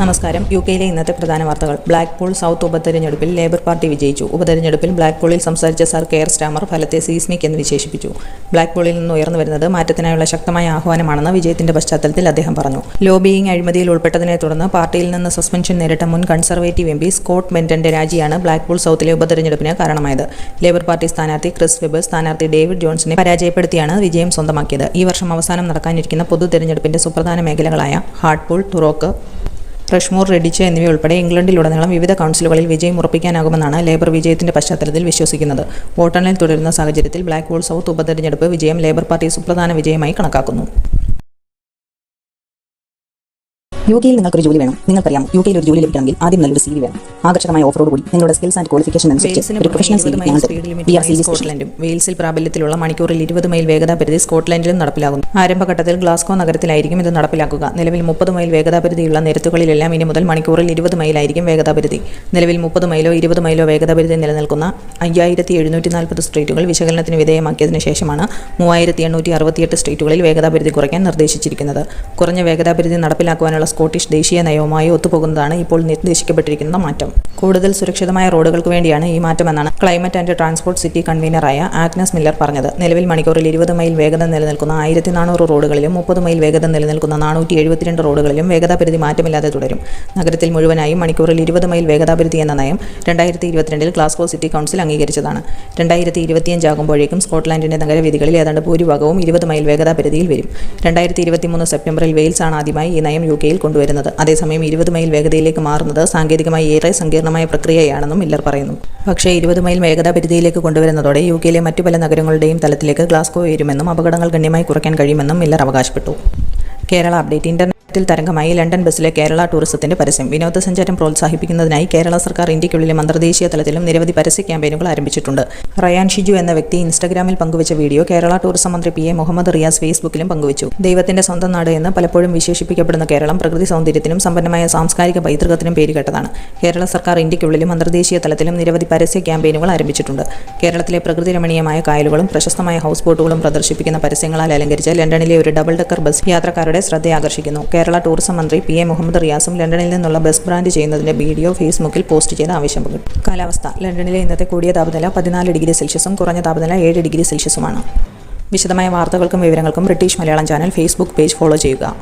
നമസ്കാരം. യു കെയിലെ ഇന്നത്തെ പ്രധാന വാർത്തകൾ. ബ്ലാക്ക് പൂൾ സൗത്ത് ഉപതെരഞ്ഞെടുപ്പിൽ ലേബർ പാർട്ടി വിജയിച്ചു. ഉപതെരഞ്ഞെടുപ്പിൽ ബ്ലാക്ക് പൂളിൽ സംസാരിച്ച സർ കെയർ സ്റ്റാമർ ഫലത്തെ സീസ്മിക് എന്ന് വിശേഷിപ്പിച്ചു. ബ്ലാക്ക് പൂളിൽ നിന്ന് ഉയർന്നു വരുന്നത് മാറ്റത്തിനായുള്ള ശക്തമായ ആഹ്വാനമാണെന്ന് വിജയത്തിന്റെ പശ്ചാത്തലത്തിൽ അദ്ദേഹം പറഞ്ഞു. ലോബിയിങ് അഴിമതിയിൽ ഉൾപ്പെട്ടതിനെ തുടർന്ന് പാർട്ടിയിൽ നിന്ന് സസ്പെൻഷൻ നേരിട്ട മുൻ കൺസർവേറ്റീവ് എം പി സ്കോട്ട് ബെന്റന്റെ രാജിയാണ് ബ്ലാക്ക് പൂൾ സൗത്തിലെ ഉപതെരഞ്ഞെടുപ്പിന് കാരണമായത്. ലേബർ പാർട്ടി സ്ഥാനാർത്ഥി ക്രിസ് വെബ് സ്ഥാനാർത്ഥി ഡേവിഡ് ജോൺസിനെ പരാജയപ്പെടുത്തിയാണ് വിജയം സ്വന്തമാക്കിയത്. ഈ വർഷം അവസാനം നടക്കാനിരിക്കുന്ന പൊതു തെരഞ്ഞെടുപ്പിന്റെ സുപ്രധാന മേഖലകളായ ഹാർട്ട്പൂൾ തുറോക്ക് റഷ്മൂർ റെഡിച്ച് എന്നിവയുൾപ്പെടെ ഇംഗ്ലണ്ടിലുടനീളം വിവിധ കൗൺസിലുകളിൽ വിജയം ഉറപ്പിക്കാനാകുമെന്നാണ് ലേബർ വിജയത്തിന്റെ പശ്ചാത്തലത്തിൽ വിശ്വസിക്കുന്നത്. വോട്ടെണ്ണൽ തുടരുന്ന സാഹചര്യത്തിൽ ബ്ലാക്ക് വോൾ സൗത്ത് ഉപതെരഞ്ഞെടുപ്പ് വിജയം ലേബർ പാർട്ടി സുപ്രധാന വിജയമായി കണക്കാക്കുന്നു. യു കെയിൽ നിങ്ങൾക്ക് ഒരു ജോലി വേണം. നിങ്ങൾക്കറിയാം യു കെയിൽ ഒരു ജോലി ലഭിക്കണമെങ്കിൽ ആദ്യം നല്ലൊരു സി വി വേണം. ആകർഷകമായ ഓഫറോട് കൂടി നിങ്ങളുടെ സ്കിൽസ് ആൻഡ് ക്വാളിഫിക്കേഷൻ അനുസരിച്ച് ഒരു പ്രൊഫഷണൽ സി വി സ്കോട്ട്ലൻഡും വെയിൽസിൽ പ്രാബല്യത്തിലുള്ള മണിക്കൂറിൽ ഇരുപത് മൈൽ വേഗതാ പരിധി സ്കോട്ട്ലൻഡിലും നടപ്പിലാകുന്നു. ആരംഭഘട്ടത്തിൽ ഗ്ലാസ്കോ നഗരത്തിലായിരിക്കും ഇത് നടപ്പിലാക്കുക. നിലവിൽ മുപ്പത് മൈൽ വേഗതാ പരിധിയുള്ള നിരത്തുകളിലെല്ലാം ഇനി മുതൽ മണിക്കൂറിൽ ഇരുപത് മൈലായിരിക്കും വേഗതാ പരിധി. നിലവിൽ മുപ്പത് മൈലോ ഇരുപത് മൈലോ വേഗതാ പരിധി നിലനിൽക്കുന്ന അയ്യായിരത്തി എഴുന്നൂറ്റി നാൽപ്പത് സ്ട്രീറ്റുകൾ വിശകലനത്തിന് വിധേയമാക്കിയതിനു ശേഷമാണ് മൂവായിരത്തി എണ്ണൂറ്റി അറുപത്തിയെട്ട് സ്ട്രീറ്റുകളിൽ വേഗതാ പരിധി കുറയ്ക്കാൻ നിർദ്ദേശിച്ചിരിക്കുന്നത്. കുറഞ്ഞ വേഗതാ പരിധി നടപ്പിലാക്കുവാനുള്ള സ്കോട്ടിഷ് ദേശീയ നയവുമായി ഒത്തുപോകുന്നതാണ് ഇപ്പോൾ നിർദ്ദേശിക്കപ്പെട്ടിരിക്കുന്ന മാറ്റം. കൂടുതൽ സുരക്ഷിതമായ റോഡുകൾക്ക് വേണ്ടിയാണ് ഈ മാറ്റമെന്നാണ് ക്ലൈമറ്റ് ആൻഡ് ട്രാൻസ്പോർട്ട് സിറ്റി കൺവീനറായ ആഗ്നസ് മില്ലർ പറഞ്ഞത്. നിലവിൽ മണിക്കൂറിൽ ഇരുപത് മൈൽ വേഗത നിലനിൽക്കുന്ന ആയിരത്തി നാനൂറ് റോഡുകളിലും മുപ്പത് മൈൽ വേഗത നിലനിൽക്കുന്ന നാനൂറ്റി എഴുപത്തിരണ്ട് റോഡുകളിലും വേഗതാ പരിധി മാറ്റമില്ലാതെ തുടരും. നഗരത്തിൽ മുഴുവനായും മണിക്കൂറിൽ ഇരുപത് മൈൽ വേഗതാ പരിധി എന്ന നയം രണ്ടായിരത്തി ഇരുപത്തിരണ്ടിൽ ഗ്ലാസ്കോ സിറ്റി കൗൺസിൽ അംഗീകരിച്ചതാണ്. രണ്ടായിരത്തി ഇരുപത്തിയഞ്ച് ആകുമ്പോഴേക്കും സ്കോട്ട്ലാൻഡിന്റെ നഗരവേദികളിൽ ഏതാണ്ട് ഭൂരിഭാഗവും ഇരുപത് മൈൽ വേഗതാ പരിധിയിൽ വരും. രണ്ടായിരത്തി ഇരുപത്തിമൂന്ന് സെപ്റ്റംബറിൽ വെയിൽസ് ആണ് ആദ്യമായി ഈ നയം യു കെയിൽ കൊണ്ടുവരുന്നത്. അതേസമയം ഇരുപത് മൈൽ വേഗതയിലേക്ക് മാറുന്നത് സാങ്കേതികമായി ഏറെ സങ്കീർണമായ പ്രക്രിയയാണെന്നും മില്ലർ പറയുന്നു. പക്ഷേ ഇരുപത് മൈൽ വേഗതാ പരിധിയിലേക്ക് കൊണ്ടുവരുന്നതോടെ യു കെയിലെ മറ്റു പല നഗരങ്ങളുടെയും തലത്തിലേക്ക് ഗ്ലാസ്കോ ഉയരുമെന്നും അപകടങ്ങൾ ഗണ്യമായി കുറയ്ക്കാൻ കഴിയുമെന്നും മില്ലർ അവകാശപ്പെട്ടു. കേരള അപ്ഡേറ്റ് ഇന്റർനെറ്റിൽ തരംഗമായി ലണ്ടൻ ബസ്സിലെ കേരള ടൂറിസത്തിന്റെ പരസ്യം. വിനോദസഞ്ചാരം പ്രോത്സാഹിപ്പിക്കുന്നതിനായി കേരള സർക്കാർ ഇന്ത്യക്കുള്ളിലും അന്തർദേശീയ തലത്തിലും നിരവധി പരസ്യ ക്യാമ്പയിനുകൾ ആരംഭിച്ചിട്ടുണ്ട്. റയാൻ ഷിജു എന്ന വ്യക്തി ഇൻസ്റ്റഗ്രാമിൽ പങ്കുവച്ച വീഡിയോ കേരള ടൂറിസം മന്ത്രി പി എ മുഹമ്മദ് റിയാസ് ഫേസ്ബുക്കിലും പങ്കുവച്ചു. ദൈവത്തിന്റെ സ്വന്തം നാട് എന്ന് പലപ്പോഴും വിശേഷിപ്പിക്കപ്പെടുന്ന കേരളം പ്രകൃതി സൗന്ദര്യത്തിനും സമ്പന്നമായ സാംസ്കാരിക പൈതൃകത്തിനും പേരുകേട്ടതാണ്. കേരള സർക്കാർ ഇന്ത്യക്കുള്ളിലും അന്തർദേശീയ തലത്തിലും നിരവധി പരസ്യ ക്യാമ്പയിനുകൾ ആരംഭിച്ചിട്ടുണ്ട്. കേരളത്തിലെ പ്രകൃതി രമണീയമായ കായലുകളും പ്രശസ്തമായ ഹൗസ് ബോട്ടുകളും പ്രദർശിപ്പിക്കുന്ന പരസ്യങ്ങളാൽ അലങ്കരിച്ച ലണ്ടനിലെ ഒരു ഡബിൾ ഡെക്കർ ബസ് യാത്രക്കാരുടെ ശ്രദ്ധയാകർഷിക്കുന്നു. കേരള ടൂറിസം മന്ത്രി പി എ മുഹമ്മദ് റിയാസും ലണ്ടനിൽ നിന്നുള്ള ബസ് ബ്രാൻഡ് ചെയ്യുന്നതിന്റെ വീഡിയോ ഫേസ്ബുക്കിൽ പോസ്റ്റ് ചെയ്ത് ആവശ്യപ്പെട്ടു കാലാവസ്ഥ. ലണ്ടനിലെ ഇന്നത്തെ കൂടിയ താപനില പതിനാല് ഡിഗ്രി സെൽഷ്യസും കുറഞ്ഞ താപനില ഏഴ് ഡിഗ്രി സെൽഷ്യസുമാണ്. വിശദമായ വാർത്തകൾക്കും വിവരങ്ങൾക്കും British Malayalam channel Facebook page follow ചെയ്യുക.